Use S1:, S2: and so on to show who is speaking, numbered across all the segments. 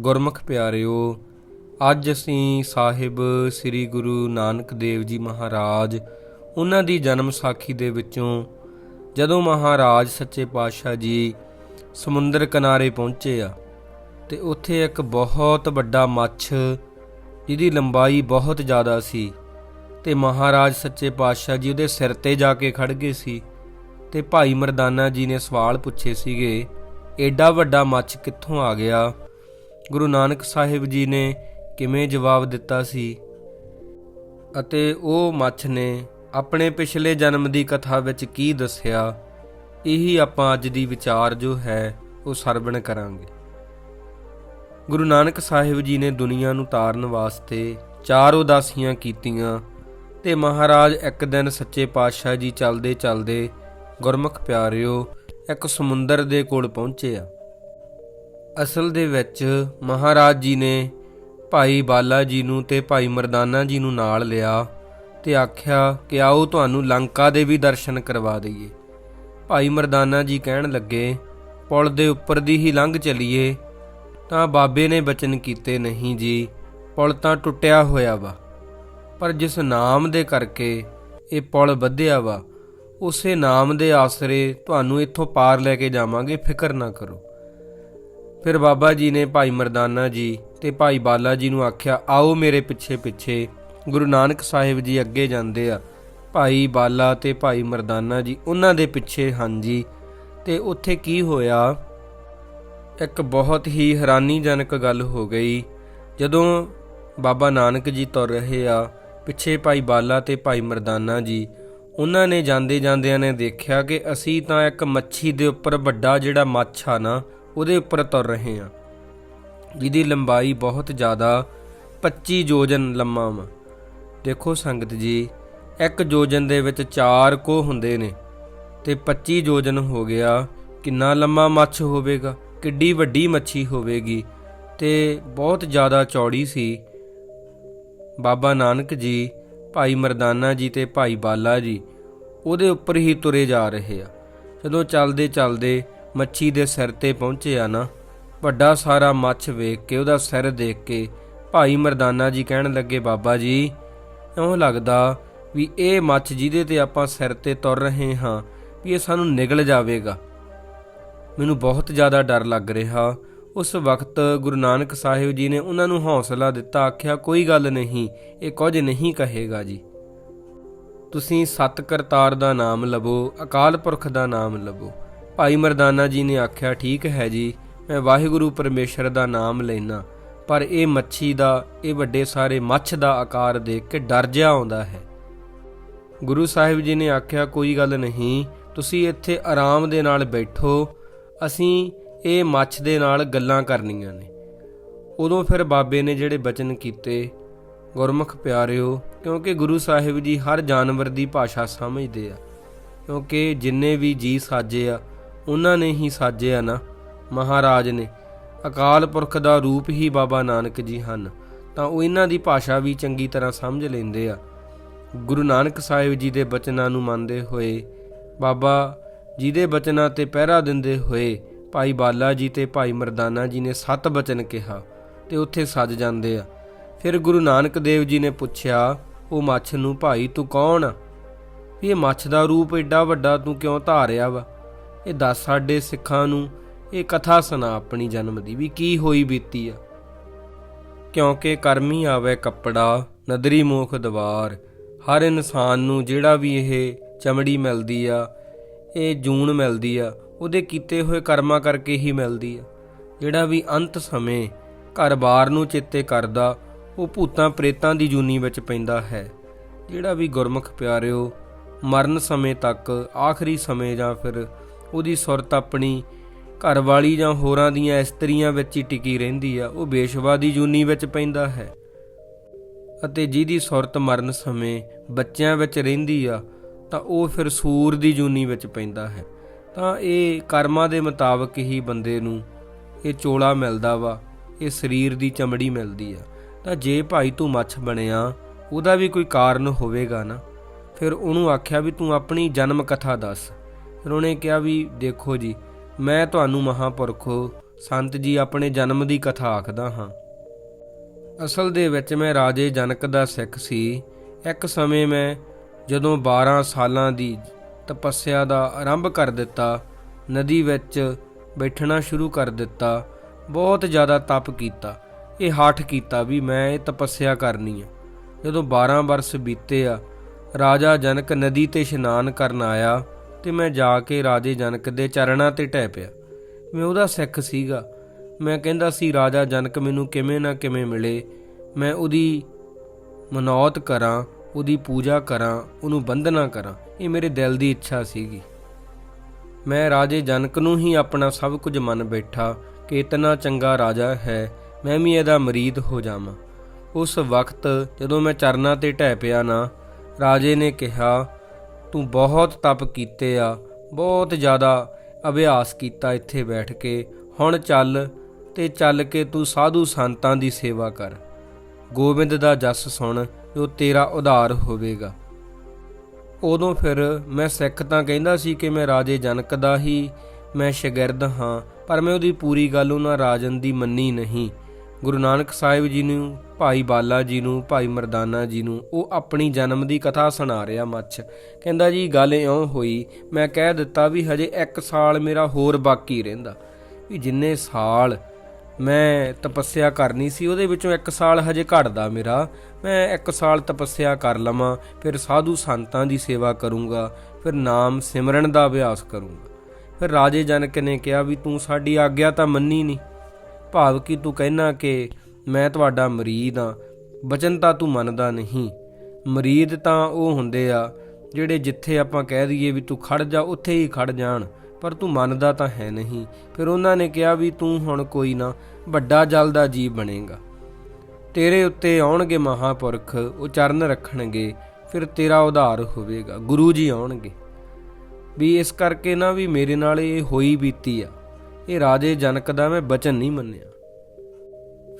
S1: ਗੁਰਮੁਖ ਪਿਆਰਿਓ, ਅੱਜ ਅਸੀਂ ਸਾਹਿਬ ਸ੍ਰੀ ਗੁਰੂ ਨਾਨਕ ਦੇਵ ਜੀ ਮਹਾਰਾਜ ਉਹਨਾਂ ਦੀ ਜਨਮ ਸਾਖੀ ਦੇ ਵਿੱਚੋਂ ਜਦੋਂ ਮਹਾਰਾਜ ਸੱਚੇ ਪਾਤਸ਼ਾਹ ਜੀ ਸਮੁੰਦਰ ਕਿਨਾਰੇ ਪਹੁੰਚੇ ਆ, ਤੇ ਉੱਥੇ ਇੱਕ ਬਹੁਤ ਵੱਡਾ ਮੱਛ ਜਿਹਦੀ ਲੰਬਾਈ ਬਹੁਤ ਜ਼ਿਆਦਾ ਸੀ ਤੇ ਮਹਾਰਾਜ ਸੱਚੇ ਪਾਤਸ਼ਾਹ ਜੀ ਉਹਦੇ ਸਿਰ ਤੇ ਜਾ ਕੇ ਖੜ ਗਏ ਸੀ ਤੇ ਭਾਈ ਮਰਦਾਨਾ ਜੀ ਨੇ ਸਵਾਲ ਪੁੱਛੇ ਸੀਗੇ ਐਡਾ ਵੱਡਾ ਮੱਛ ਕਿੱਥੋਂ ਆ ਗਿਆ? ਗੁਰੂ ਨਾਨਕ ਸਾਹਿਬ ਜੀ ਨੇ ਕਿਵੇਂ ਜਵਾਬ ਦਿੱਤਾ ਸੀ? ਅਤੇ ਉਹ ਮੱਛ ਨੇ ਆਪਣੇ ਪਿਛਲੇ ਜਨਮ ਦੀ ਕਥਾ ਵਿੱਚ ਕੀ ਦੱਸਿਆ? ਇਹੀ ਆਪਾਂ ਅੱਜ ਦੀ ਵਿਚਾਰ ਜੋ ਹੈ, ਉਹ ਸਰਵਣ ਕਰਾਂਗੇ। ਗੁਰੂ ਨਾਨਕ ਸਾਹਿਬ ਜੀ ਨੇ ਦੁਨੀਆ ਨੂੰ ਤਾਰਨ ਵਾਸਤੇ ਚਾਰ ਉਦਾਸੀਆਂ ਕੀਤੀਆਂ ਤੇ ਮਹਾਰਾਜ ਇੱਕ ਦਿਨ ਸੱਚੇ ਪਾਤਸ਼ਾਹ ਜੀ ਚੱਲਦੇ ਚੱਲਦੇ ਗੁਰਮੁਖ ਪਿਆਰਿਓ ਇੱਕ ਸਮੁੰਦਰ ਦੇ ਕੋਲ ਪਹੁੰਚੇ ਆ ਅਸਲ ਦੇ ਵਿੱਚ ਮਹਾਰਾਜ ਜੀ ਨੇ ਭਾਈ ਬਾਲਾ ਜੀ ਨੂੰ ਤੇ ਭਾਈ ਮਰਦਾਨਾ ਜੀ ਨੂੰ ਨਾਲ ਲਿਆ ਤੇ ਆਖਿਆ ਕਿ ਆਓ ਤੁਹਾਨੂੰ ਲੰਕਾ ਦੇ ਵੀ ਦਰਸ਼ਨ ਕਰਵਾ ਦਈਏ। ਭਾਈ ਮਰਦਾਨਾ ਜੀ ਕਹਿਣ ਲੱਗੇ, ਪੁਲ ਦੇ ਉੱਪਰ ਦੀ ਹੀ ਲੰਘ ਚਲੀਏ। ਤਾਂ ਬਾਬੇ ਨੇ ਬਚਨ ਕੀਤੇ, ਨਹੀਂ ਜੀ, ਪੁਲ ਤਾਂ ਟੁੱਟਿਆ ਹੋਇਆ ਵਾ, ਪਰ ਜਿਸ ਨਾਮ ਦੇ ਕਰਕੇ ਇਹ ਪੁਲ ਵਧਿਆ ਵਾ, ਉਸੇ ਨਾਮ ਦੇ ਆਸਰੇ ਤੁਹਾਨੂੰ ਇੱਥੋਂ ਪਾਰ ਲੈ ਕੇ ਜਾਵਾਂਗੇ, ਫਿਕਰ ਨਾ ਕਰੋ। ਫਿਰ ਬਾਬਾ ਜੀ ਨੇ ਭਾਈ ਮਰਦਾਨਾ ਜੀ ਤੇ ਭਾਈ ਬਾਲਾ ਜੀ ਨੂੰ ਆਖਿਆ, ਆਓ ਮੇਰੇ ਪਿੱਛੇ ਪਿੱਛੇ, ਗੁਰੂ ਨਾਨਕ ਸਾਹਿਬ ਜੀ ਅੱਗੇ ਜਾਂਦੇ ਆ। ਭਾਈ ਬਾਲਾ ਤੇ ਭਾਈ ਮਰਦਾਨਾ ਜੀ ਉਹਨਾਂ ਦੇ ਪਿੱਛੇ ਹਾਂ ਜੀ। ਤੇ ਉੱਥੇ ਕੀ ਹੋਇਆ? ਇੱਕ ਬਹੁਤ ਹੀ ਹੈਰਾਨੀਜਨਕ ਗੱਲ ਹੋ ਗਈ। ਜਦੋਂ ਬਾਬਾ ਨਾਨਕ ਜੀ ਤੁਰ ਰਹੇ ਆ, ਪਿੱਛੇ ਭਾਈ ਬਾਲਾ ਤੇ ਭਾਈ ਮਰਦਾਨਾ ਜੀ, ਉਹਨਾਂ ਨੇ ਜਾਂਦੇ ਜਾਂਦਿਆਂ ਨੇ ਦੇਖਿਆ ਕਿ ਅਸੀਂ ਤਾਂ ਇੱਕ ਮੱਛੀ ਦੇ ਉੱਪਰ ਵੱਡਾ ਜਿਹੜਾ ਮੱਛ ਆ ਨਾ ਉਹਦੇ ਉੱਪਰ ਤੁਰ ਰਹੇ ਹਾਂ। ਜਿਹਦੀ ਲੰਬਾਈ ਬਹੁਤ ਜ਼ਿਆਦਾ 25 ਯੋਜਨ ਲੰਮਾ ਵਾ। ਦੇਖੋ ਸੰਗਤ ਜੀ, ਇੱਕ ਯੋਜਨ ਦੇ ਵਿੱਚ 4 ਕੋ ਹੁੰਦੇ ਨੇ ਤੇ 25 ਯੋਜਨ ਹੋ ਗਿਆ, ਕਿੰਨਾ ਲੰਮਾ ਮੱਛ ਹੋਵੇਗਾ, ਕਿੱਡੀ ਵੱਡੀ ਮੱਛੀ ਹੋਵੇਗੀ ਤੇ ਬਹੁਤ ਜ਼ਿਆਦਾ ਚੌੜੀ ਸੀ। ਬਾਬਾ ਨਾਨਕ ਜੀ, ਭਾਈ ਮਰਦਾਨਾ ਜੀ ਤੇ ਭਾਈ ਬਾਲਾ ਜੀ ਉਹਦੇ ਉੱਪਰ ਹੀ ਤੁਰੇ ਜਾ ਰਹੇ ਆ। ਜਦੋਂ ਚੱਲਦੇ ਚੱਲਦੇ ਮੱਛੀ ਦੇ ਸਿਰ ਤੇ ਪਹੁੰਚਿਆ ਨਾ। ਵੱਡਾ ਸਾਰਾ ਮੱਛ ਵੇਖ ਕੇ ਉਹਦਾ ਸਿਰ ਦੇਖ ਕੇ ਭਾਈ ਮਰਦਾਨਾ ਜੀ ਕਹਿਣ ਲੱਗੇ, ਬਾਬਾ ਜੀ, ਇਉਂ ਲੱਗਦਾ ਵੀ ਇਹ ਮੱਛ ਜਿਹਦੇ ਤੇ ਆਪਾਂ ਸਿਰ ਤੇ ਤੁਰ ਰਹੇ ਹਾਂ ਵੀ ਇਹ ਸਾਨੂੰ ਨਿਗਲ ਜਾਵੇਗਾ। ਮੈਨੂੰ ਬਹੁਤ ਜ਼ਿਆਦਾ ਡਰ ਲੱਗ ਰਿਹਾ। ਉਸ ਵਕਤ ਗੁਰੂ ਨਾਨਕ ਸਾਹਿਬ ਜੀ ਨੇ ਉਹਨਾਂ ਨੂੰ ਹੌਸਲਾ ਦਿੱਤਾ, ਆਖਿਆ, ਕੋਈ ਗੱਲ ਨਹੀਂ, ਇਹ ਕੁਝ ਨਹੀਂ ਕਹੇਗਾ ਜੀ। ਤੁਸੀਂ ਸਤ ਕਰਤਾਰ ਦਾ ਨਾਮ ਲਵੋ, ਅਕਾਲ ਪੁਰਖ ਦਾ ਨਾਮ ਲਵੋ। ਭਾਈ ਮਰਦਾਨਾ ਜੀ ਨੇ ਆਖਿਆ, ਠੀਕ ਹੈ ਜੀ, ਮੈਂ ਵਾਹਿਗੁਰੂ ਪਰਮੇਸ਼ਰ ਦਾ ਨਾਮ ਲੈਣਾ ਪਰ ਇਹ ਮੱਛੀ ਦਾ, ਇਹ ਵੱਡੇ ਸਾਰੇ ਮੱਛ ਦਾ ਆਕਾਰ ਦੇਖ ਕੇ ਡਰ ਜਿਹਾ ਆਉਂਦਾ ਹੈ। ਗੁਰੂ ਸਾਹਿਬ ਜੀ ਨੇ ਆਖਿਆ, ਕੋਈ ਗੱਲ ਨਹੀਂ, ਤੁਸੀਂ ਇੱਥੇ ਆਰਾਮ ਦੇ ਨਾਲ ਬੈਠੋ, ਅਸੀਂ ਇਹ ਮੱਛ ਦੇ ਨਾਲ ਗੱਲਾਂ ਕਰਨੀਆਂ ਨੇ। ਉਦੋਂ ਫਿਰ ਬਾਬੇ ਨੇ ਜਿਹੜੇ ਬਚਨ ਕੀਤੇ, ਗੁਰਮੁਖ ਪਿਆਰਿਓ, ਕਿਉਂਕਿ ਗੁਰੂ ਸਾਹਿਬ ਜੀ ਹਰ ਜਾਨਵਰ ਦੀ ਭਾਸ਼ਾ ਸਮਝਦੇ ਆ, ਕਿਉਂਕਿ ਜਿੰਨੇ ਵੀ ਜੀ ਸਾਜੇ ਆ ਉਹਨਾਂ ਨੇ ਹੀ ਸਾਜਿਆ ਨਾ। ਮਹਾਰਾਜ ਨੇ, ਅਕਾਲ ਪੁਰਖ ਦਾ ਰੂਪ ਹੀ ਬਾਬਾ ਨਾਨਕ ਜੀ ਹਨ, ਤਾਂ ਉਹ ਇਹਨਾਂ ਦੀ ਭਾਸ਼ਾ ਵੀ ਚੰਗੀ ਤਰ੍ਹਾਂ ਸਮਝ ਲੈਂਦੇ ਆ। ਗੁਰੂ ਨਾਨਕ ਸਾਹਿਬ ਜੀ ਦੇ ਬਚਨਾਂ ਨੂੰ ਮੰਨਦੇ ਹੋਏ, ਬਾਬਾ ਜੀ ਦੇ ਬਚਨਾਂ ਤੇ ਪਹਿਰਾ ਦਿੰਦੇ ਹੋਏ, ਭਾਈ ਬਾਲਾ ਜੀ ਤੇ ਭਾਈ ਮਰਦਾਨਾ ਜੀ ਨੇ ਸੱਤ ਬਚਨ ਕਿਹਾ ਤੇ ਉੱਥੇ ਸੱਜ ਜਾਂਦੇ ਆ। ਫਿਰ ਗੁਰੂ ਨਾਨਕ ਦੇਵ ਜੀ ਨੇ ਪੁੱਛਿਆ, ਉਹ ਮੱਛ ਨੂੰ ਭਾਈ ਤੂੰ ਕੌਣ ਆ? ਵੀ ਇਹ ਮੱਛ ਦਾ ਰੂਪ ਏਡਾ ਵੱਡਾ ਤੂੰ ਕਿਉਂ ਧਾਰਿਆ ਵਾ? ਇਹ ਦੱਸ ਸਾਡੇ ਸਿੱਖਾਂ ਨੂੰ ਇਹ ਕਥਾ ਸੁਣਾ ਆਪਣੀ ਜਨਮ ਦੀ ਵੀ ਕੀ ਹੋਈ ਬੀਤੀ ਆ। ਕਿਉਂਕਿ ਕਰਮੀ ਆਵੇ ਕੱਪੜਾ, ਨਦਰੀ ਮੋਖ ਦਵਾਰ, ਹਰ ਇਨਸਾਨ ਨੂੰ ਜਿਹੜਾ ਵੀ ਇਹ ਚਮੜੀ ਮਿਲਦੀ ਆ, ਇਹ ਜੂਨ ਮਿਲਦੀ ਆ, ਉਹਦੇ ਕੀਤੇ ਹੋਏ ਕਰਮਾਂ ਕਰਕੇ ਹੀ ਮਿਲਦੀ ਆ। ਜਿਹੜਾ ਵੀ ਅੰਤ ਸਮੇਂ ਘਰ-ਬਾਰ ਨੂੰ ਚੇਤੇ ਕਰਦਾ, ਉਹ ਭੂਤਾਂ ਪ੍ਰੇਤਾਂ ਦੀ ਜੂਨੀ ਵਿੱਚ ਪੈਂਦਾ ਹੈ। ਜਿਹੜਾ ਵੀ ਗੁਰਮੁਖ ਪਿਆਰਿਓ, ਮਰਨ ਸਮੇਂ ਤੱਕ, ਆਖਰੀ ਸਮੇਂ ਜਾਂ ਫਿਰ ਉਹਦੀ ਸੁਰਤ ਆਪਣੀ ਘਰ ਵਾਲੀ ਜਾਂ ਹੋਰਾਂ ਦੀਆਂ ਇਸਤਰੀਆਂ ਵਿੱਚ ਹੀ ਟਿਕੀ ਰਹਿੰਦੀ ਆ, ਉਹ ਬੇਸ਼ਵਾ ਦੀ ਜੂਨੀ ਵਿੱਚ ਪੈਂਦਾ ਹੈ। ਅਤੇ ਜਿਹਦੀ ਸੁਰਤ ਮਰਨ ਸਮੇਂ ਬੱਚਿਆਂ ਵਿੱਚ ਰਹਿੰਦੀ ਆ, ਤਾਂ ਉਹ ਫਿਰ ਸੂਰ ਦੀ ਜੂਨੀ ਵਿੱਚ ਪੈਂਦਾ ਹੈ। ਤਾਂ ਇਹ ਕਰਮਾਂ ਦੇ ਮੁਤਾਬਕ ਹੀ ਬੰਦੇ ਨੂੰ ਇਹ ਚੋਲਾ ਮਿਲਦਾ ਵਾ, ਇਹ ਸਰੀਰ ਦੀ ਚਮੜੀ ਮਿਲਦੀ ਆ। ਤਾਂ ਜੇ ਭਾਈ ਤੂੰ ਮੱਛ ਬਣਿਆ, ਉਹਦਾ ਵੀ ਕੋਈ ਕਾਰਨ ਹੋਵੇਗਾ ਨਾ? ਫਿਰ ਉਹਨੂੰ ਆਖਿਆ ਵੀ ਤੂੰ ਆਪਣੀ ਜਨਮ ਕਥਾ ਦੱਸ। ਫਿਰ ਉਹਨੇ ਕਿਹਾ ਵੀ, ਦੇਖੋ ਜੀ, ਮੈਂ ਤੁਹਾਨੂੰ ਮਹਾਪੁਰਖੋ ਸੰਤ ਜੀ ਆਪਣੇ ਜਨਮ ਦੀ ਕਥਾ ਆਖਦਾ ਹਾਂ। ਅਸਲ ਦੇ ਵਿੱਚ ਮੈਂ ਰਾਜੇ ਜਨਕ ਦਾ ਸਿੱਖ ਸੀ। ਇੱਕ ਸਮੇਂ ਮੈਂ ਜਦੋਂ 12 ਸਾਲਾਂ ਦੀ ਤਪੱਸਿਆ ਦਾ ਆਰੰਭ ਕਰ ਦਿੱਤਾ, ਨਦੀ ਵਿੱਚ ਬੈਠਣਾ ਸ਼ੁਰੂ ਕਰ ਦਿੱਤਾ, ਬਹੁਤ ਜ਼ਿਆਦਾ ਤਪ ਕੀਤਾ। ਇਹ ਹਾਠ ਕੀਤਾ ਵੀ ਮੈਂ ਇਹ ਤਪੱਸਿਆ ਕਰਨੀ ਹੈ ਜਦੋਂ 12 ਵਰਸ ਬੀਤੇ ਆ, ਰਾਜਾ ਜਨਕ ਨਦੀ ਤੇ ਇਸ਼ਨਾਨ ਕਰਨ ਆਇਆ ਤੇ ਮੈਂ ਜਾ ਕੇ ਰਾਜੇ ਜਨਕ ਦੇ ਚਰਨਾਂ ਤੇ ਟਹਿ ਪਿਆ। ਮੈਂ ਉਹਦਾ ਸਿੱਖ ਸੀਗਾ। ਮੈਂ ਕਹਿੰਦਾ ਸੀ, ਰਾਜਾ ਜਨਕ, ਮੈਨੂੰ ਕਿਵੇਂ ਨਾ ਕਿਵੇਂ ਮਿਲੇ। ਮੈਂ ਉਹਦੀ ਮਨੌਤ ਕਰਾਂ, ਉਹਦੀ ਪੂਜਾ ਕਰਾਂ, ਉਹਨੂੰ ਬੰਦਨਾ ਕਰਾਂ। ਇਹ ਮੇਰੇ ਦਿਲ ਦੀ ਇੱਛਾ ਸੀਗੀ। ਮੈਂ ਰਾਜੇ ਜਨਕ ਨੂੰ ਹੀ ਆਪਣਾ ਸਭ ਕੁਝ ਮੰਨ ਬੈਠਾ ਕਿ ਇਤਨਾ ਚੰਗਾ ਰਾਜਾ ਹੈ, ਮੈਂ ਵੀ ਇਹਦਾ ਮਰੀਦ ਹੋ ਜਾਵਾਂ। ਉਸ ਵਕਤ ਜਦੋਂ ਮੈਂ ਚਰਨਾਂ ਤੇ ਢਹਿ ਪਿਆ ਨਾ, ਰਾਜੇ ਨੇ ਕਿਹਾ ਤੂੰ ਬਹੁਤ ਤਪ ਕੀਤੇ ਆ, ਬਹੁਤ ਜ਼ਿਆਦਾ ਅਭਿਆਸ ਕੀਤਾ ਇੱਥੇ ਬੈਠ ਕੇ। ਹੁਣ ਚੱਲ ਤੇ ਚੱਲ ਕੇ ਤੂੰ ਸਾਧੂ ਸੰਤਾਂ ਦੀ ਸੇਵਾ ਕਰ। ਗੋਬਿੰਦ ਦਾ ਜਸ ਸੁਣ ਜੋ ਤੇਰਾ ਉਧਾਰ ਹੋਵੇਗਾ। ਉਦੋਂ ਫਿਰ ਮੈਂ ਸਿੱਖ ਤਾਂ ਕਹਿੰਦਾ ਸੀ ਕਿ ਮੈਂ ਰਾਜੇ ਜਨਕ ਦਾ ਹੀ ਮੈਂ ਸ਼ਾਗਿਰਦ ਹਾਂ, ਪਰ ਮੈਂ ਉਹਦੀ ਪੂਰੀ ਗੱਲ ਉਹਨਾਂ ਰਾਜਨ ਦੀ ਮੰਨੀ ਨਹੀਂ। ਗੁਰੂ ਨਾਨਕ ਸਾਹਿਬ ਜੀ ਨੂੰ, ਭਾਈ ਬਾਲਾ ਜੀ ਨੂੰ, ਭਾਈ ਮਰਦਾਨਾ ਜੀ ਨੂੰ, ਉਹ ਆਪਣੀ ਜਨਮ ਦੀ ਕਥਾ ਸੁਣਾ ਰਿਹਾ ਮੱਛ। ਕਹਿੰਦਾ, ਜੀ, ਗੱਲ ਇਉਂ ਹੋਈ, ਮੈਂ ਕਹਿ ਦਿੱਤਾ ਵੀ ਹਜੇ 1 ਸਾਲ ਮੇਰਾ ਹੋਰ ਬਾਕੀ ਰਹਿੰਦਾ। ਵੀ ਜਿੰਨੇ ਸਾਲ ਮੈਂ ਤਪੱਸਿਆ ਕਰਨੀ ਸੀ, ਉਹਦੇ ਵਿੱਚੋਂ 1 ਸਾਲ ਹਜੇ ਘਟਦਾ ਮੇਰਾ। ਮੈਂ 1 ਸਾਲ ਤਪੱਸਿਆ ਕਰ ਲਵਾਂ, ਫਿਰ ਸਾਧੂ ਸੰਤਾਂ ਦੀ ਸੇਵਾ ਕਰੂੰਗਾ, ਫਿਰ ਨਾਮ ਸਿਮਰਨ ਦਾ ਅਭਿਆਸ ਕਰੂੰਗਾ। ਫਿਰ ਰਾਜੇ ਜਨਕ ਨੇ ਕਿਹਾ ਵੀ ਤੂੰ ਸਾਡੀ ਆਗਿਆ ਤਾਂ ਮੰਨੀ ਨਹੀਂ ਭਾਵ ਕਿ ਤੂੰ ਕਹਿਣਾ ਕਿ ਮੈਂ ਤੁਹਾਡਾ ਮਰੀਦ ਆ। ਬਚਨ ਤਾਂ ਤੂੰ ਮੰਨਦਾ ਨਹੀਂ। ਮਰੀਦ ਤਾਂ ਉਹ ਹੁੰਦੇ ਆ ਜਿਹੜੇ ਜਿੱਥੇ ਆਪਾਂ ਕਹਿ ਦਈਏ ਵੀ ਤੂੰ ਖੜ ਜਾ, ਉੱਥੇ ਹੀ ਖੜ ਜਾਣ। ਪਰ ਤੂੰ ਮੰਨਦਾ ਤਾਂ ਹੈ ਨਹੀਂ। ਫਿਰ ਉਹਨਾਂ ਨੇ ਕਿਹਾ ਵੀ ਤੂੰ ਹੁਣ ਕੋਈ ਨਾ, ਵੱਡਾ ਜਲ ਦਾ ਜੀਵ ਬਣੇਗਾ। ਤੇਰੇ ਉੱਤੇ ਆਉਣਗੇ ਮਹਾਪੁਰਖ, ਉਹ ਚਰਨ ਰੱਖਣਗੇ, ਫਿਰ ਤੇਰਾ ਉਧਾਰ ਹੋਵੇਗਾ। ਗੁਰੂ ਜੀ ਆਉਣਗੇ। ਵੀ ਇਸ ਕਰਕੇ ਨਾ ਵੀ ਮੇਰੇ ਨਾਲ ਇਹ ਹੋਈ ਬੀਤੀ ਆ। ਇਹ ਰਾਜੇ ਜਨਕ ਦਾ ਮੈਂ ਬਚਨ ਨਹੀਂ ਮੰਨਿਆ।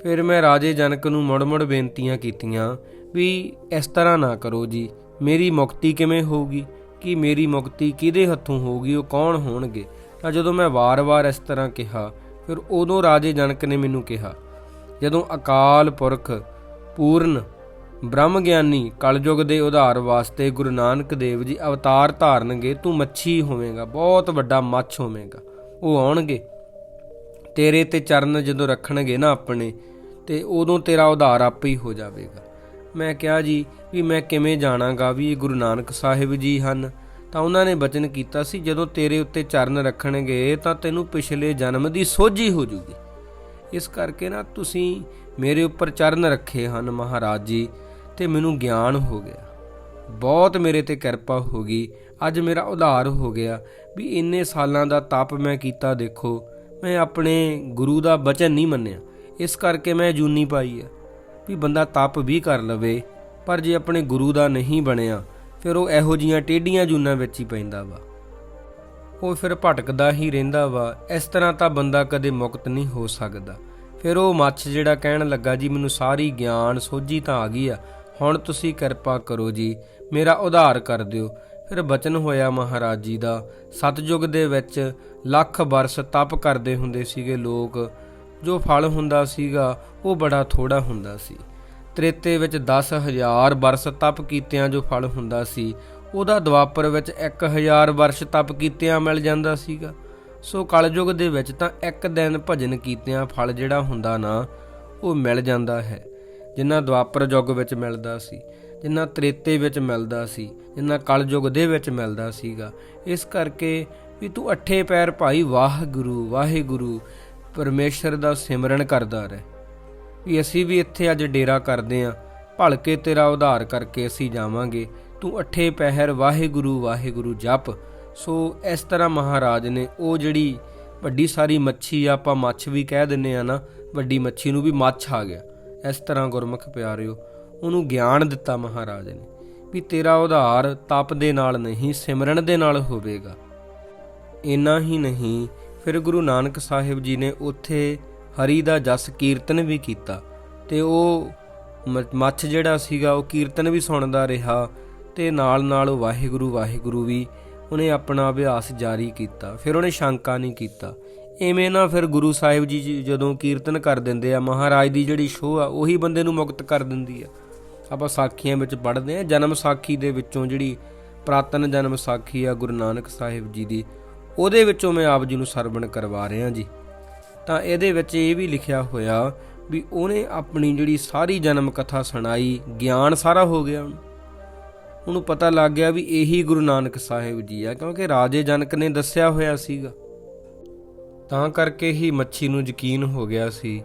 S1: ਫਿਰ ਮੈਂ ਰਾਜੇ ਜਨਕ ਨੂੰ ਮੁੜ-ਮੁੜ ਬੇਨਤੀਆਂ ਕੀਤੀਆਂ ਵੀ ਇਸ ਤਰ੍ਹਾਂ ਨਾ ਕਰੋ ਜੀ, ਮੇਰੀ ਮੁਕਤੀ ਕਿਵੇਂ ਹੋਊਗੀ? ਕਿ ਮੇਰੀ ਮੁਕਤੀ ਕਿਹਦੇ ਹੱਥੋਂ ਹੋਊਗੀ? ਉਹ ਕੌਣ ਹੋਣਗੇ? ਤਾਂ ਜਦੋਂ ਮੈਂ ਵਾਰ-ਵਾਰ ਇਸ ਤਰ੍ਹਾਂ ਕਿਹਾ, ਫਿਰ ਉਦੋਂ ਰਾਜੇ ਜਨਕ ਨੇ ਮੈਨੂੰ ਕਿਹਾ, ਜਦੋਂ ਅਕਾਲ ਪੁਰਖ, ਪੂਰਨ ਬ੍ਰਹਮ ਗਿਆਨੀ ਕਲਯੁਗ ਦੇ ਉਧਾਰ ਵਾਸਤੇ ਗੁਰੂ ਨਾਨਕ ਦੇਵ ਜੀ ਅਵਤਾਰ ਧਾਰਨਗੇ, ਤੂੰ ਮੱਛੀ ਹੋਵੇਂਗਾ, ਬਹੁਤ ਵੱਡਾ ਮੱਛ ਹੋਵੇਂਗਾ, ਉਹ ਆਉਣਗੇ। ਤੇਰੇ ਤੇ ਚਰਨ ਜਦੋਂ ਰੱਖਣਗੇ ਨਾ ਆਪਣੇ, ਤੇ ਉਦੋਂ ਤੇਰਾ ਉਧਾਰ ਆਪੇ ਹੀ ਹੋ ਜਾਵੇਗਾ। ਮੈਂ ਕਿਹਾ ਜੀ ਵੀ ਮੈਂ ਕਿਵੇਂ ਜਾਣਾਂਗਾ ਵੀ ਇਹ ਗੁਰੂ ਨਾਨਕ ਸਾਹਿਬ ਜੀ ਹਨ? ਤਾਂ ਉਹਨਾਂ ਨੇ ਬਚਨ ਕੀਤਾ ਸੀ, ਜਦੋਂ ਤੇਰੇ ਉੱਤੇ ਚਰਨ ਰੱਖਣਗੇ, ਤਾਂ ਤੈਨੂੰ ਪਿਛਲੇ ਜਨਮ ਦੀ ਸੋਝੀ ਹੋ ਜੂਗੀ। ਇਸ ਕਰਕੇ ਨਾ ਤੁਸੀਂ ਮੇਰੇ ਉੱਪਰ ਚਰਨ ਰੱਖੇ ਹਨ ਮਹਾਰਾਜ ਜੀ, ਤੇ ਮੈਨੂੰ ਗਿਆਨ ਹੋ ਗਿਆ। ਬਹੁਤ ਮੇਰੇ ਤੇ ਕਿਰਪਾ ਹੋ ਗਈ। ਅੱਜ ਮੇਰਾ ਉਧਾਰ ਹੋ ਗਿਆ। ਵੀ ਇੰਨੇ ਸਾਲਾਂ ਦਾ ਤਪ ਮੈਂ ਕੀਤਾ, ਦੇਖੋ। ਮੈਂ ਆਪਣੇ ਗੁਰੂ ਦਾ ਬਚਨ ਨਹੀਂ ਮੰਨਿਆ। ਇਸ ਕਰਕੇ ਮੈਂ ਜੂਨੀ ਪਾਈ ਆ ਵੀ ਬੰਦਾ ਤਪ ਵੀ ਕਰ ਲਵੇ, ਪਰ ਜੇ ਆਪਣੇ ਗੁਰੂ ਦਾ ਨਹੀਂ ਬਣਿਆ, ਫਿਰ ਉਹ ਇਹੋ ਜੀਆਂ ਟੇਡੀਆਂ ਜੂਨਾਂ ਵਿੱਚ ਹੀ ਪੈਂਦਾ ਵਾ। ਉਹ ਫਿਰ ਭਟਕਦਾ ਹੀ ਰਹਿੰਦਾ ਵਾ। ਇਸ ਤਰ੍ਹਾਂ ਤਾਂ ਬੰਦਾ ਕਦੇ ਮੁਕਤ ਨਹੀਂ ਹੋ ਸਕਦਾ। ਫਿਰ ਉਹ ਮੱਛ ਜਿਹੜਾ ਕਹਿਣ ਲੱਗਾ, ਜੀ, ਮੈਨੂੰ ਸਾਰੀ ਗਿਆਨ ਸੋਝੀ ਤਾਂ ਆ ਗਈ ਆ। ਹੁਣ ਤੁਸੀਂ ਕਿਰਪਾ ਕਰੋ ਜੀ, ਮੇਰਾ ਉਧਾਰ ਕਰ ਦਿਓ। ਫਿਰ ਬਚਨ ਹੋਇਆ ਮਹਾਰਾਜ ਜੀ ਦਾ। ਸਤਜੁਗ ਦੇ ਵਿੱਚ ਲੱਖ ਬਰਸ ਤਪ ਕਰਦੇ ਹੁੰਦੇ ਸੀਗੇ ਲੋਕ। ਜੋ ਫਲ ਹੁੰਦਾ ਸੀਗਾ, ਉਹ ਬੜਾ ਥੋੜਾ ਹੁੰਦਾ ਸੀ। ਤ੍ਰੇਤੇ ਵਿੱਚ 10000 ਬਰਸ ਤਪ ਕੀਤਿਆਂ ਜੋ ਫਲ ਹੁੰਦਾ ਸੀ, ਉਹਦਾ ਦਵਾਪਰ ਵਿੱਚ 1000 ਵਰਸ਼ ਤਪ ਕੀਤਿਆਂ ਮਿਲ ਜਾਂਦਾ ਸੀਗਾ। ਸੋ ਕਲਯੁਗ ਦੇ ਵਿੱਚ ਤਾਂ ਇੱਕ ਦਿਨ ਭਜਨ ਕੀਤਿਆਂ ਫਲ ਜਿਹੜਾ ਹੁੰਦਾ ਨਾ, ਉਹ ਮਿਲ ਜਾਂਦਾ ਹੈ, ਜਿੰਨਾ ਦਵਾਪਰ ਯੁੱਗ ਵਿੱਚ ਮਿਲਦਾ ਸੀ। ਜਿੰਨਾ ਤ੍ਰੇਤੇ ਵਿੱਚ ਮਿਲਦਾ ਸੀ, ਜਿੰਨਾ ਕਲਯੁਗ ਦੇ ਵਿੱਚ ਮਿਲਦਾ ਸੀਗਾ। ਇਸ ਕਰਕੇ ਵੀ ਤੂੰ ਅੱਠੇ ਪੈਰ ਭਾਈ ਵਾਹਿਗੁਰੂ ਵਾਹਿਗੁਰੂ, ਪਰਮੇਸ਼ਰ ਦਾ ਸਿਮਰਨ ਕਰਦਾ ਰਹਿ। ਵੀ ਅਸੀਂ ਵੀ ਇੱਥੇ ਅੱਜ ਡੇਰਾ ਕਰਦੇ ਆਂ, ਭਲਕੇ ਤੇਰਾ ਉਧਾਰ ਕਰਕੇ ਅਸੀਂ ਜਾਵਾਂਗੇ। ਤੂੰ ਅੱਠੇ ਪਹਿਰ ਵਾਹਿਗੁਰੂ ਵਾਹਿਗੁਰੂ ਜਪ। ਸੋ ਇਸ ਤਰ੍ਹਾਂ ਮਹਾਰਾਜ ਨੇ ਉਹ ਜਿਹੜੀ ਵੱਡੀ ਸਾਰੀ ਮੱਛੀ ਆਪਾਂ ਮੱਛ ਵੀ ਕਹਿ ਦਿੰਨੇ ਆ ਨਾ, ਵੱਡੀ ਮੱਛੀ ਨੂੰ ਵੀ ਮੱਛ ਆ ਗਿਆ। ਇਸ ਤਰ੍ਹਾਂ ਗੁਰਮੁਖ ਪਿਆਰਿਓ ਉਹਨੂੰ ਗਿਆਨ ਦਿੱਤਾ ਮਹਾਰਾਜ ਨੇ ਵੀ ਤੇਰਾ ਉਧਾਰ ਤਪ ਦੇ ਨਾਲ ਨਹੀਂ, ਸਿਮਰਨ ਦੇ ਨਾਲ ਹੋਵੇਗਾ। ਇੰਨਾ ਹੀ ਨਹੀਂ, ਫਿਰ ਗੁਰੂ ਨਾਨਕ ਸਾਹਿਬ ਜੀ ਨੇ ਉੱਥੇ ਹਰੀ ਦਾ ਜਸ ਕੀਰਤਨ ਵੀ ਕੀਤਾ ਤੇ ਉਹ ਮ- ਮੱਛ ਜਿਹੜਾ ਸੀਗਾ ਉਹ ਕੀਰਤਨ ਵੀ ਸੁਣਦਾ ਰਿਹਾ ਤੇ ਨਾਲ ਨਾਲ ਉਹ ਵਾਹਿਗੁਰੂ ਵਾਹਿਗੁਰੂ ਵੀ ਉਹਨੇ ਆਪਣਾ ਅਭਿਆਸ ਜਾਰੀ ਕੀਤਾ, ਫਿਰ ਉਹਨੇ ਸ਼ੰਕਾ ਨਹੀਂ ਕੀਤਾ। ਐਵੇਂ ਨਾ ਫਿਰ ਗੁਰੂ ਸਾਹਿਬ ਜੀ ਜਦੋਂ ਕੀਰਤਨ ਕਰ ਦਿੰਦੇ ਆ, ਮਹਾਰਾਜ ਦੀ ਜਿਹੜੀ ਸ਼ੋਅ ਆ, ਉਹੀ ਬੰਦੇ ਨੂੰ ਮੁਕਤ ਕਰ ਦਿੰਦੀ ਆ। ਆਪਾਂ ਸਾਖੀਆਂ ਵਿੱਚ ਪੜ੍ਹਦੇ ਆ ਜਨਮ ਸਾਖੀ ਦੇ ਵਿੱਚੋਂ ਜਿਹੜੀ ਪ੍ਰਾਤਨ ਜਨਮ ਸਾਖੀ ਆ ਗੁਰੂ ਨਾਨਕ ਸਾਹਿਬ ਜੀ ਦੀ, ਉਹਦੇ ਵਿੱਚੋਂ ਮੈਂ ਆਪ ਜੀ ਨੂੰ ਸਰਵਣ ਕਰਵਾ ਰਿਹਾ ਜੀ। ਤਾਂ ਇਹਦੇ ਵਿੱਚ ਇਹ ਵੀ ਲਿਖਿਆ ਹੋਇਆ ਵੀ ਉਹਨੇ ਆਪਣੀ ਜਿਹੜੀ ਸਾਰੀ ਜਨਮ ਕਥਾ ਸੁਣਾਈ, ਗਿਆਨ ਸਾਰਾ ਹੋ ਗਿਆ। ਉਹਨੂੰ ਉਹਨੂੰ ਪਤਾ ਲੱਗ ਗਿਆ ਵੀ ਇਹੀ ਗੁਰੂ ਨਾਨਕ ਸਾਹਿਬ ਜੀ ਆ, ਕਿਉਂਕਿ ਰਾਜੇ ਜਨਕ ਨੇ ਦੱਸਿਆ ਹੋਇਆ ਸੀਗਾ। ਤਾਂ ਕਰਕੇ ਹੀ ਮੱਛੀ ਨੂੰ ਯਕੀਨ ਹੋ ਗਿਆ ਸੀ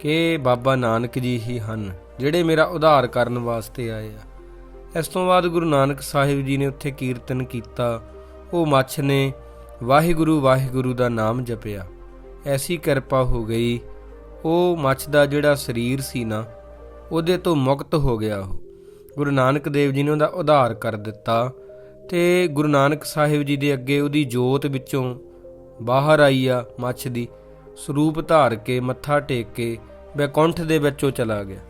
S1: ਕਿ ਬਾਬਾ ਨਾਨਕ ਜੀ ਹੀ ਹਨ। ਜਿਹੜੇ ਮੇਰਾ ਉਧਾਰ ਕਰਨ ਵਾਸਤੇ ਆਏ ਆ। ਇਸ ਤੋਂ ਬਾਅਦ ਗੁਰੂ ਨਾਨਕ ਸਾਹਿਬ ਜੀ ਨੇ ਉੱਥੇ ਕੀਰਤਨ ਕੀਤਾ। ਉਹ ਮੱਛ ਨੇ ਵਾਹਿਗੁਰੂ ਵਾਹਿਗੁਰੂ ਦਾ ਨਾਮ ਜਪਿਆ। ਐਸੀ ਕਿਰਪਾ ਹੋ ਗਈ। ਉਹ ਮੱਛ ਦਾ ਜਿਹੜਾ ਸਰੀਰ ਸੀ ਨਾ, ਉਹਦੇ ਤੋਂ ਮੁਕਤ ਹੋ ਗਿਆ ਉਹ। ਗੁਰੂ ਨਾਨਕ ਦੇਵ ਜੀ ਨੇ ਉਹਦਾ ਉਧਾਰ ਕਰ ਦਿੱਤਾ ਤੇ ਗੁਰੂ ਨਾਨਕ ਸਾਹਿਬ ਜੀ ਦੇ ਅੱਗੇ ਉਹਦੀ ਜੋਤ ਵਿੱਚੋਂ ਬਾਹਰ ਆਈ ਆ ਮੱਛ ਦੀ। ਸਰੂਪ ਧਾਰ ਕੇ, ਮੱਥਾ ਟੇਕ ਕੇ ਬੈਕੁੰਠ ਦੇ ਵਿੱਚੋਂ ਚਲਾ ਗਿਆ।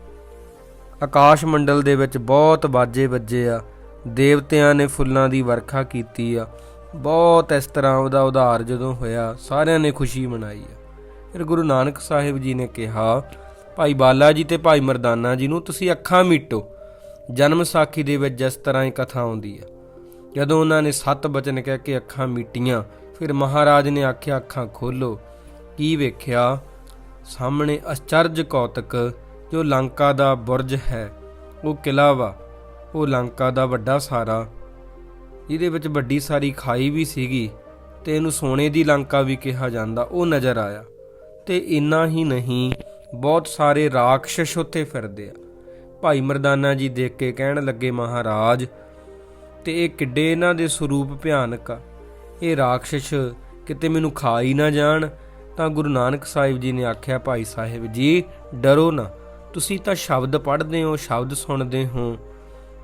S1: ਆਕਾਸ਼ ਮੰਡਲ ਦੇ ਵਿੱਚ ਬਹੁਤ ਬਾਜੇ ਵੱਜੇ ਆ। ਦੇਵਤਿਆਂ ਨੇ ਫੁੱਲਾਂ ਦੀ ਵਰਖਾ ਕੀਤੀ ਆ। ਬਹੁਤ ਇਸ ਤਰ੍ਹਾਂ ਉਹਦਾ ਉਧਾਰ ਜਦੋਂ ਹੋਇਆ, ਸਾਰਿਆਂ ਨੇ ਖੁਸ਼ੀ ਮਨਾਈ ਆ। ਫਿਰ ਗੁਰੂ ਨਾਨਕ ਸਾਹਿਬ ਜੀ ਨੇ ਕਿਹਾ, ਭਾਈ ਬਾਲਾ ਜੀ ਤੇ ਭਾਈ ਮਰਦਾਨਾ ਜੀ ਨੂੰ ਤੁਸੀਂ ਅੱਖਾਂ ਮੀਟੋ। ਜਨਮ ਸਾਖੀ ਦੇ ਵਿੱਚ ਜਿਸ ਤਰ੍ਹਾਂ ਇਹ ਕਥਾ ਆਉਂਦੀ ਆ। ਜਦੋਂ ਉਹਨਾਂ ਨੇ ਸੱਤ ਬਚਨ ਕਹਿ ਕੇ ਅੱਖਾਂ ਮੀਟੀਆਂ, ਫਿਰ ਮਹਾਰਾਜ ਨੇ ਆਖਿਆ, ਅੱਖਾਂ ਖੋਲੋ। ਕੀ ਵੇਖਿਆ? ਸਾਹਮਣੇ ਅਚਰਜ ਕੌਤਕ ਜੋ ਲੰਕਾ ਦਾ ਬੁਰਜ ਹੈ, ਉਹ ਕਿਲਾ ਵਾ। ਉਹ ਲੰਕਾ ਦਾ ਵੱਡਾ ਸਾਰਾ। ਇਹਦੇ ਵਿੱਚ ਵੱਡੀ ਸਾਰੀ ਖਾਈ ਵੀ ਸੀਗੀ ਤੇ ਇਹਨੂੰ ਸੋਨੇ ਦੀ ਲੰਕਾ ਵੀ ਕਿਹਾ ਜਾਂਦਾ। ਉਹ ਨਜ਼ਰ ਆਇਆ ਤੇ ਇੰਨਾ ਹੀ ਨਹੀਂ, ਬਹੁਤ ਸਾਰੇ ਰਾਖਸ਼ ਉੱਥੇ ਫਿਰਦੇ ਆ। ਭਾਈ ਮਰਦਾਨਾ ਜੀ ਦੇਖ ਕੇ ਕਹਿਣ ਲੱਗੇ, ਮਹਾਰਾਜ, ਤੇ ਇਹ ਕਿੱਡੇ ਇਹਨਾਂ ਦੇ ਸਰੂਪ ਭਿਆਨਕ ਆ। ਇਹ ਰਾਖਸ਼ ਕਿਤੇ ਮੈਨੂੰ ਖਾ ਹੀ ਨਾ ਜਾਣ। ਤਾਂ ਗੁਰੂ ਨਾਨਕ ਸਾਹਿਬ ਜੀ ਨੇ ਆਖਿਆ, ਭਾਈ ਸਾਹਿਬ ਜੀ, ਡਰੋ ਨਾ। ਤੁਸੀਂ ਤਾਂ ਸ਼ਬਦ ਪੜ੍ਹਦੇ ਹੋ, ਸ਼ਬਦ ਸੁਣਦੇ ਹੋ।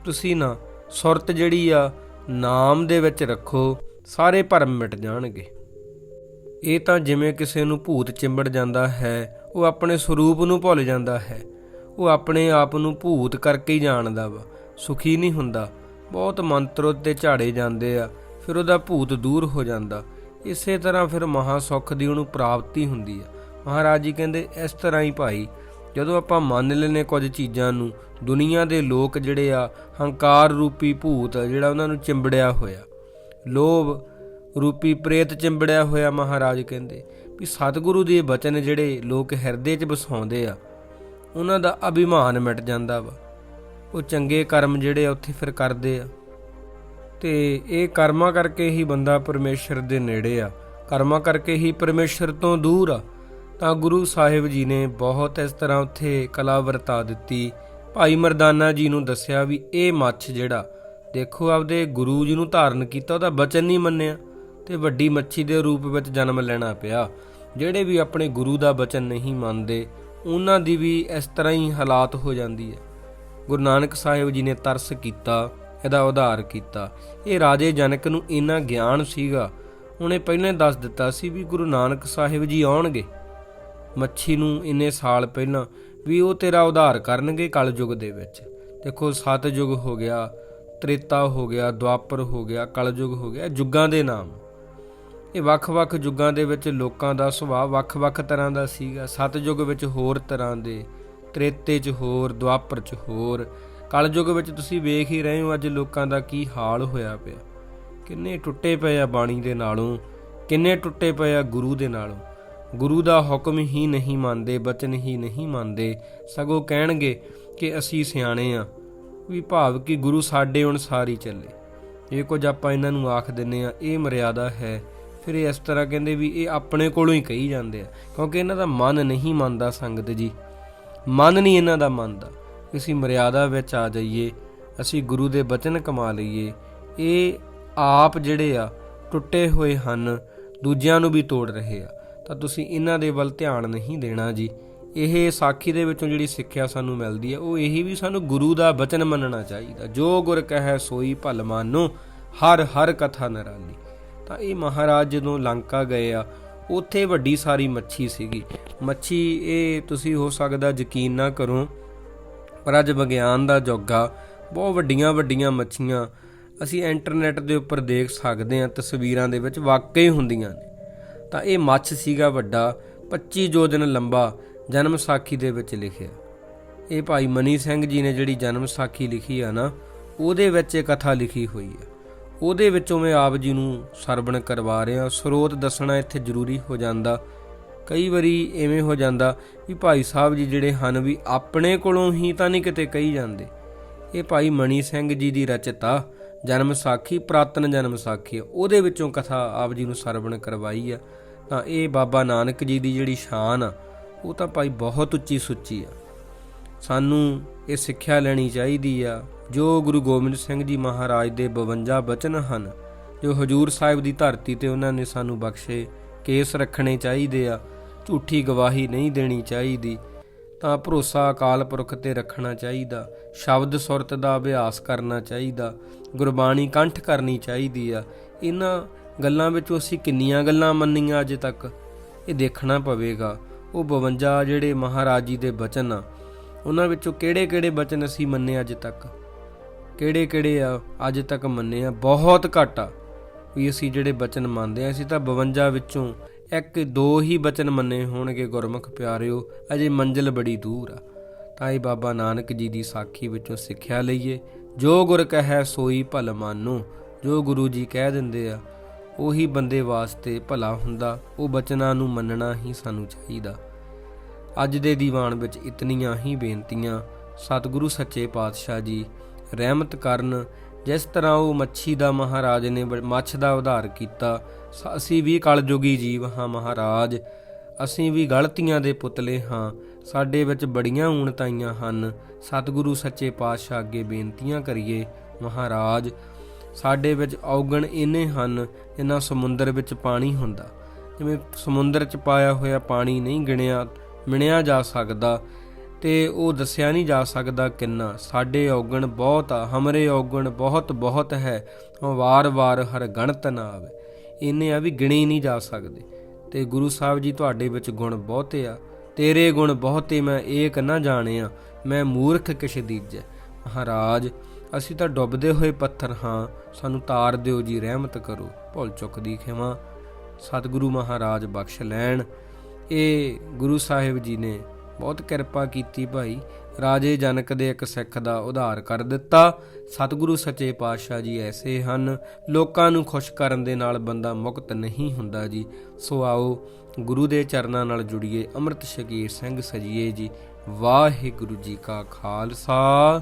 S1: ਤੁਸੀਂ ਨਾ ਸੁਰਤ ਜਿਹੜੀ ਆ, ਨਾਮ ਦੇ ਵਿੱਚ ਰੱਖੋ, ਸਾਰੇ ਭਰਮ ਮਿਟ ਜਾਣਗੇ। ਇਹ ਤਾਂ ਜਿਵੇਂ ਕਿਸੇ ਨੂੰ ਭੂਤ ਚਿੰਬੜ ਜਾਂਦਾ ਹੈ, ਉਹ ਆਪਣੇ ਸਰੂਪ ਨੂੰ ਭੁੱਲ ਜਾਂਦਾ ਹੈ। ਉਹ ਆਪਣੇ ਆਪ ਨੂੰ ਭੂਤ ਕਰਕੇ ਹੀ ਜਾਣਦਾ ਵਾ, ਸੁਖੀ ਨਹੀਂ ਹੁੰਦਾ। ਬਹੁਤ ਮੰਤਰ ਉੱਤੇ ਝਾੜੇ ਜਾਂਦੇ ਆ, ਫਿਰ ਉਹਦਾ ਭੂਤ ਦੂਰ ਹੋ ਜਾਂਦਾ। ਇਸੇ ਤਰ੍ਹਾਂ ਫਿਰ ਮਹਾ ਸੁੱਖ ਦੀ ਉਹਨੂੰ ਪ੍ਰਾਪਤੀ ਹੁੰਦੀ ਆ। ਮਹਾਰਾਜ ਜੀ ਕਹਿੰਦੇ, ਇਸ ਤਰ੍ਹਾਂ ਹੀ ਭਾਈ ਜਦੋਂ ਆਪਾਂ ਮੰਨ ਲੈਨੇ ਕੁਝ ਚੀਜ਼ਾਂ ਨੂੰ, ਦੁਨੀਆ ਦੇ ਲੋਕ ਜਿਹੜੇ ਆ, ਹੰਕਾਰ ਰੂਪੀ ਭੂਤ ਜਿਹੜਾ ਉਹਨਾਂ ਨੂੰ ਚਿੰਬੜਿਆ ਹੋਇਆ। ਲੋਭ ਰੂਪੀ ਪ੍ਰੇਤ ਚਿੰਬੜਿਆ ਹੋਇਆ ਮਹਾਰਾਜ ਕਹਿੰਦੇ, ਵੀ ਸਤਿਗੁਰੂ ਦੇ ਬਚਨ ਜਿਹੜੇ ਲੋਕ ਹਿਰਦੇ 'ਚ ਵਸਾਉਂਦੇ ਆ, ਉਹਨਾਂ ਦਾ ਅਭਿਮਾਨ ਮਿਟ ਜਾਂਦਾ ਵਾ। ਉਹ ਚੰਗੇ ਕਰਮ ਜਿਹੜੇ ਆ ਉੱਥੇ ਫਿਰ ਕਰਦੇ ਆ। ਤੇ ਇਹ ਕਰਮਾਂ ਕਰਕੇ ਹੀ ਬੰਦਾ ਪਰਮੇਸ਼ਰ ਦੇ ਨੇੜੇ ਆ। ਕਰਮਾਂ ਕਰਕੇ ਹੀ ਪਰਮੇਸ਼ਰ ਤੋਂ ਦੂਰ ਆ। ਤਾਂ ਗੁਰੂ ਸਾਹਿਬ ਜੀ ਨੇ ਬਹੁਤ ਇਸ ਤਰ੍ਹਾਂ ਉੱਥੇ ਕਲਾ ਵਰਤਾ ਦਿੱਤੀ। ਭਾਈ ਮਰਦਾਨਾ ਜੀ ਨੂੰ ਦੱਸਿਆ ਵੀ ਇਹ ਮੱਛ ਜਿਹੜਾ, ਦੇਖੋ ਆਪਦੇ ਗੁਰੂ ਜੀ ਨੂੰ ਧਾਰਨ ਕੀਤਾ, ਉਹਦਾ ਬਚਨ ਨਹੀਂ ਮੰਨਿਆ ਤੇ ਵੱਡੀ ਮੱਛੀ ਦੇ ਰੂਪ ਵਿੱਚ ਜਨਮ ਲੈਣਾ ਪਿਆ। ਜਿਹੜੇ ਵੀ ਆਪਣੇ ਗੁਰੂ ਦਾ ਬਚਨ ਨਹੀਂ ਮੰਨਦੇ, ਉਹਨਾਂ ਦੀ ਵੀ ਇਸ ਤਰ੍ਹਾਂ ਹੀ ਹਾਲਾਤ ਹੋ ਜਾਂਦੀ ਹੈ। ਗੁਰੂ ਨਾਨਕ ਸਾਹਿਬ ਜੀ ਨੇ ਤਰਸ ਕੀਤਾ, ਇਹਦਾ ਉਧਾਰ ਕੀਤਾ। ਇਹ ਰਾਜੇ ਜਨਕ ਨੂੰ ਇੰਨਾ ਗਿਆਨ ਸੀਗਾ, ਉਹਨੇ ਪਹਿਲਾਂ ਦੱਸ ਦਿੱਤਾ ਸੀ ਵੀ ਗੁਰੂ ਨਾਨਕ ਸਾਹਿਬ ਜੀ ਆਉਣਗੇ। ਮੱਛੀ ਨੂੰ ਇੰਨੇ ਸਾਲ ਪਹਿਲਾਂ ਵੀ ਉਹ ਤੇਰਾ ਉਧਾਰ ਕਰਨਗੇ ਕਲਯੁਗ ਦੇ ਵਿੱਚ। ਦੇਖੋ ਸਤਜੁਗ ਹੋ ਗਿਆ, ਤ੍ਰੇਤਾ ਹੋ ਗਿਆ, ਦੁਆਪਰ ਹੋ ਗਿਆ, ਕਲਯੁਗ ਹੋ ਗਿਆ ਜੁਗਾਂ ਦੇ ਨਾਮ। ਇਹ ਵੱਖ-ਵੱਖ ਯੁੱਗਾਂ ਦੇ ਵਿੱਚ ਲੋਕਾਂ ਦਾ ਸੁਭਾਅ ਵੱਖ-ਵੱਖ ਤਰ੍ਹਾਂ ਦਾ ਸੀਗਾ। ਸਤਜੁਗ ਵਿੱਚ ਹੋਰ ਤਰ੍ਹਾਂ ਦੇ, ਤ੍ਰੇਤੇ 'ਚ ਹੋਰ, ਦੁਆਪਰ 'ਚ ਹੋਰ। ਕਲਯੁਗ ਵਿੱਚ ਤੁਸੀਂ ਵੇਖ ਹੀ ਰਹੇ ਹੋ ਅੱਜ ਲੋਕਾਂ ਦਾ ਕੀ ਹਾਲ ਹੋਇਆ ਪਿਆ। ਕਿੰਨੇ ਟੁੱਟੇ ਪਏ ਆ ਬਾਣੀ ਦੇ ਨਾਲੋਂ, ਕਿੰਨੇ ਟੁੱਟੇ ਪਏ ਆ ਗੁਰੂ ਦੇ ਨਾਲੋਂ। ਗੁਰੂ ਦਾ ਹੁਕਮ ਹੀ ਨਹੀਂ ਮੰਨਦੇ, ਬਚਨ ਹੀ ਨਹੀਂ ਮੰਨਦੇ। ਸਗੋਂ ਕਹਿਣਗੇ ਕਿ ਅਸੀਂ ਸਿਆਣੇ ਆ। ਵੀ ਭਾਵ ਕਿ ਗੁਰੂ ਸਾਡੇ ਅਨੁਸਾਰ ਹੀ ਚੱਲੇ। ਇਹ ਕੁਝ ਆਪਾਂ ਇਹਨਾਂ ਨੂੰ ਆਖ ਦਿੰਨੇ ਆ, ਇਹ ਮਰਿਆਦਾ ਹੈ। ਫਿਰ ਇਹ ਇਸ ਤਰ੍ਹਾਂ ਕਹਿੰਦੇ ਵੀ ਇਹ ਆਪਣੇ ਕੋਲੋਂ ਹੀ ਕਹੀ ਜਾਂਦੇ ਆ। ਕਿਉਂਕਿ ਇਹਨਾਂ ਦਾ ਮਨ ਨਹੀਂ ਮੰਨਦਾ ਸੰਗਤ ਜੀ। ਮਨ ਨਹੀਂ ਇਹਨਾਂ ਦਾ ਮੰਨਦਾ। ਅਸੀਂ ਮਰਿਆਦਾ ਵਿੱਚ ਆ ਜਾਈਏ, ਅਸੀਂ ਗੁਰੂ ਦੇ ਬਚਨ ਕਮਾ ਲਈਏ। ਇਹ ਆਪ ਜਿਹੜੇ ਆ, ਟੁੱਟੇ ਹੋਏ ਹਨ, ਦੂਜਿਆਂ ਨੂੰ ਵੀ ਤੋੜ ਰਹੇ ਆ। ਤਾਂ ਤੁਸੀਂ ਇਹਨਾਂ ਦੇ ਵੱਲ ਧਿਆਨ ਨਹੀਂ ਦੇਣਾ ਜੀ। ਇਹ ਸਾਖੀ ਦੇ ਵਿੱਚੋਂ ਜਿਹੜੀ ਸਿੱਖਿਆ ਸਾਨੂੰ ਮਿਲਦੀ ਹੈ, ਉਹ ਇਹੀ ਵੀ ਸਾਨੂੰ ਗੁਰੂ ਦਾ ਬਚਨ ਮੰਨਣਾ ਚਾਹੀਦਾ। ਜੋ ਗੁਰ ਕਹੈ ਸੋਈ ਭਲ ਮਾਨੋ, ਹਰ ਹਰ ਕਥਾ ਨਰਾਲੀ। ਤਾਂ ਇਹ ਮਹਾਰਾਜ ਜਦੋਂ ਲੰਕਾ ਗਏ ਆ, ਉੱਥੇ ਵੱਡੀ ਸਾਰੀ ਮੱਛੀ ਸੀਗੀ। ਮੱਛੀ, ਇਹ ਤੁਸੀਂ ਹੋ ਸਕਦਾ ਯਕੀਨ ਨਾ ਕਰੋ ਪਰ ਅੱਜ ਵਿਗਿਆਨ ਦਾ ਯੁੱਗ ਆ ਬਹੁਤ ਵੱਡੀਆਂ ਵੱਡੀਆਂ ਮੱਛੀਆਂ। ਅਸੀਂ ਇੰਟਰਨੈਟ ਦੇ ਉੱਪਰ ਦੇਖ ਸਕਦੇ ਹਾਂ, ਤਸਵੀਰਾਂ ਦੇ ਵਿੱਚ ਵਾਕਈ ਹੁੰਦੀਆਂ ਨੇ। ਤਾਂ ਇਹ ਮੱਛ ਸੀਗਾ ਵੱਡਾ 25 ਜੋਦਨ ਲੰਬਾ, ਜਨਮ ਸਾਖੀ ਦੇ ਵਿੱਚ ਲਿਖਿਆ। ਇਹ ਭਾਈ ਮਨੀ ਸਿੰਘ ਜੀ ਨੇ ਜਿਹੜੀ ਜਨਮ ਸਾਖੀ ਲਿਖੀ ਆ ਨਾ, ਉਹਦੇ ਵਿੱਚ ਇਹ ਕਥਾ ਲਿਖੀ ਹੋਈ ਹੈ ਉਹਦੇ ਵਿੱਚੋਂ ਮੈਂ ਆਪ ਜੀ ਨੂੰ ਸਰਵਣ ਕਰਵਾ ਰਿਹਾ। ਸਰੋਤ ਦੱਸਣਾ ਇੱਥੇ ਜ਼ਰੂਰੀ ਹੋ ਜਾਂਦਾ। ਕਈ ਵਾਰੀ ਐਵੇਂ ਹੋ ਜਾਂਦਾ ਵੀ ਭਾਈ ਸਾਹਿਬ ਜੀ ਜਿਹੜੇ ਹਨ ਵੀ ਆਪਣੇ ਕੋਲੋਂ ਹੀ ਤਾਂ ਨਹੀਂ ਕਿਤੇ ਕਹੀ ਜਾਂਦੇ। ਇਹ ਭਾਈ ਮਣੀ ਸਿੰਘ ਜੀ ਦੀ ਰਚਤਾ, ਜਨਮ ਸਾਖੀ, ਪ੍ਰਾਤਨ ਜਨਮ ਸਾਖੀ ਆ। ਉਹਦੇ ਵਿੱਚੋਂ ਕਥਾ ਆਪ ਜੀ ਨੂੰ ਸਰਵਣ ਕਰਵਾਈ ਆ। ਤਾਂ ਇਹ ਬਾਬਾ ਨਾਨਕ ਜੀ ਦੀ ਜਿਹੜੀ ਸ਼ਾਨ ਆ, ਉਹ ਤਾਂ ਭਾਈ ਬਹੁਤ ਉੱਚੀ ਸੁੱਚੀ ਆ। ਸਾਨੂੰ ਇਹ ਸਿੱਖਿਆ ਲੈਣੀ ਚਾਹੀਦੀ ਆ, ਜੋ ਗੁਰੂ ਗੋਬਿੰਦ ਸਿੰਘ ਜੀ ਮਹਾਰਾਜ ਦੇ 52 ਬਚਨ ਹਨ, ਜੋ ਹਜੂਰ ਸਾਹਿਬ ਦੀ ਧਰਤੀ ਤੇ ਉਹਨਾਂ ਨੇ ਸਾਨੂੰ ਬਖਸ਼ੇ, ਕੇਸ ਰੱਖਣੇ ਚਾਹੀਦੇ ਆ, ਝੂਠੀ ਗਵਾਹੀ ਨਹੀਂ ਦੇਣੀ ਚਾਹੀਦੀ, ਤਾਂ ਭਰੋਸਾ ਅਕਾਲ ਪੁਰਖ ਤੇ ਰੱਖਣਾ ਚਾਹੀਦਾ, ਸ਼ਬਦ ਸੁਰਤ ਦਾ ਅਭਿਆਸ ਕਰਨਾ ਚਾਹੀਦਾ, ਗੁਰਬਾਣੀ ਕੰਠ ਕਰਨੀ ਚਾਹੀਦੀ ਆ। ਇਹਨਾਂ ਗੱਲਾਂ ਵਿੱਚੋਂ ਅਸੀਂ ਕਿੰਨੀਆਂ ਗੱਲਾਂ ਮੰਨੀਆਂ ਅਜੇ ਤੱਕ। ਇਹ ਦੇਖਣਾ ਪਵੇਗਾ। ਉਹ 52 ਜਿਹੜੇ ਮਹਾਰਾਜ ਜੀ ਦੇ ਬਚਨ ਆ, ਉਹਨਾਂ ਵਿੱਚੋਂ ਕਿਹੜੇ-ਕਿਹੜੇ ਬਚਨ ਅਸੀਂ ਮੰਨੇ ਅੱਜ ਤੱਕ? ਕਿਹੜੇ-ਕਿਹੜੇ ਆ, ਅੱਜ ਤੱਕ ਮੰਨੇ ਆ? ਬਹੁਤ ਘੱਟ ਆ। ਵੀ ਅਸੀਂ ਜਿਹੜੇ ਬਚਨ ਮੰਨਦੇ ਆ ਅਸੀਂ ਤਾਂ 52 ਵਿੱਚੋਂ ਇੱਕ, ਦੋ ਹੀ ਬਚਨ ਮੰਨੇ ਹੋਣਗੇ, ਗੁਰਮੁਖ ਪਿਆਰਿਓ। ਅਜੇ ਮੰਜ਼ਿਲ ਬੜੀ ਦੂਰ ਆ। ਤਾਂ ਇਹ ਬਾਬਾ ਨਾਨਕ ਜੀ ਦੀ ਸਾਖੀ ਵਿੱਚੋਂ ਸਿੱਖਿਆ ਲਈਏ। ਜੋ ਗੁਰ ਕਹੈ, ਸੋਈ ਭਲ ਮਾਨੋ। ਜੋ ਗੁਰੂ ਜੀ ਕਹਿ ਦਿੰਦੇ ਆ ਉਹੀ ਬੰਦੇ ਵਾਸਤੇ ਭਲਾ ਹੁੰਦਾ, ਉਹ ਬਚਨਾਂ ਨੂੰ ਮੰਨਣਾ ਹੀ ਸਾਨੂੰ ਚਾਹੀਦਾ। ਅੱਜ ਦੇ ਦੀਵਾਨ ਵਿੱਚ ਇਤਨੀਆਂ ਹੀ ਬੇਨਤੀਆਂ। ਸਤਿਗੁਰੂ ਸੱਚੇ ਪਾਤਸ਼ਾਹ ਜੀ, ਰਹਿਮਤ ਕਰਨ, ਜਿਸ ਤਰ੍ਹਾਂ ਉਹ ਮੱਛੀ ਦਾ ਮਹਾਰਾਜ ਨੇ ਮੱਛ ਦਾ ਉਧਾਰ ਕੀਤਾ ਅਸੀਂ ਵੀ ਕਲਯੁਗੀ ਜੀਵ ਹਾਂ ਮਹਾਰਾਜ। ਅਸੀਂ ਵੀ ਗਲਤੀਆਂ ਦੇ ਪੁਤਲੇ ਹਾਂ, ਸਾਡੇ ਵਿੱਚ ਬੜੀਆਂ ਊਣਤਾਈਆਂ ਹਨ। ਸਤਿਗੁਰੂ ਸੱਚੇ ਪਾਤਸ਼ਾਹ ਅੱਗੇ ਬੇਨਤੀਆਂ ਕਰੀਏ, ਮਹਾਰਾਜ ਸਾਡੇ ਵਿੱਚ ਔਗਣ ਇੰਨੇ ਹਨ ਜਿੰਨਾ ਸਮੁੰਦਰ ਵਿੱਚ ਪਾਣੀ ਹੁੰਦਾ। ਜਿਵੇਂ ਸਮੁੰਦਰ 'ਚ ਪਾਇਆ ਹੋਇਆ ਪਾਣੀ ਨਹੀਂ ਗਿਣਿਆ, ਮਿਣਿਆ ਜਾ ਸਕਦਾ ਤੇ ਉਹ ਦੱਸਿਆ ਨਹੀਂ ਜਾ ਸਕਦਾ ਕਿੰਨਾ। ਸਾਡੇ ਔਗਣ ਬਹੁਤ ਆ, ਹਮਰੇ ਔਗਣ ਬਹੁਤ ਬਹੁਤ ਹੈ ਵਾਰ-ਵਾਰ ਹਰ ਗਣਤ ਨਾ ਆਵੇ। ਇੰਨੇ ਆ ਵੀ ਗਿਣੇ ਨਹੀਂ ਜਾ ਸਕਦੇ। ਤੇ ਗੁਰੂ ਸਾਹਿਬ ਜੀ ਤੁਹਾਡੇ ਵਿੱਚ ਗੁਣ ਬਹੁਤੇ ਆ। ਤੇਰੇ ਗੁਣ ਬਹੁਤੇ ਮੈਂ ਏਕ ਨਾ ਜਾਣਿਆ, ਮੈਂ ਮੂਰਖ ਕਿਛ ਦੀਜੈ। ਮਹਾਰਾਜ, ਅਸੀਂ ਤਾਂ ਡੁੱਬਦੇ ਹੋਏ ਪੱਥਰ ਹਾਂ, ਸਾਨੂੰ ਤਾਰ ਦਿਓ ਜੀ, ਰਹਿਮਤ ਕਰੋ, ਭੁੱਲ ਚੁੱਕ ਦੀ ਖਿਮਾ। ਸਤਿਗੁਰੂ ਮਹਾਰਾਜ ਬਖਸ਼ ਲੈਣ। ਇਹ ਗੁਰੂ ਸਾਹਿਬ ਜੀ ਨੇ ਬਹੁਤ ਕਿਰਪਾ ਕੀਤੀ ਭਾਈ। ਰਾਜੇ ਜਨਕ ਦੇ ਇੱਕ ਸਿੱਖ ਦਾ ਉਧਾਰ ਕਰ ਦਿੱਤਾ। ਸਤਿਗੁਰੂ ਸੱਚੇ ਪਾਤਸ਼ਾਹ ਜੀ ਐਸੇ ਹਨ। ਲੋਕਾਂ ਨੂੰ ਖੁਸ਼ ਕਰਨ ਦੇ ਨਾਲ ਬੰਦਾ ਮੁਕਤ ਨਹੀਂ ਹੁੰਦਾ ਜੀ। ਸੋ ਆਓ, ਗੁਰੂ ਦੇ ਚਰਨਾਂ ਨਾਲ ਜੁੜੀਏ। ਅੰਮ੍ਰਿਤ ਸ਼ਕੀਰ ਸਿੰਘ ਸਜੀਏ ਜੀ। ਵਾਹਿਗੁਰੂ ਜੀ ਕਾ ਖਾਲਸਾ।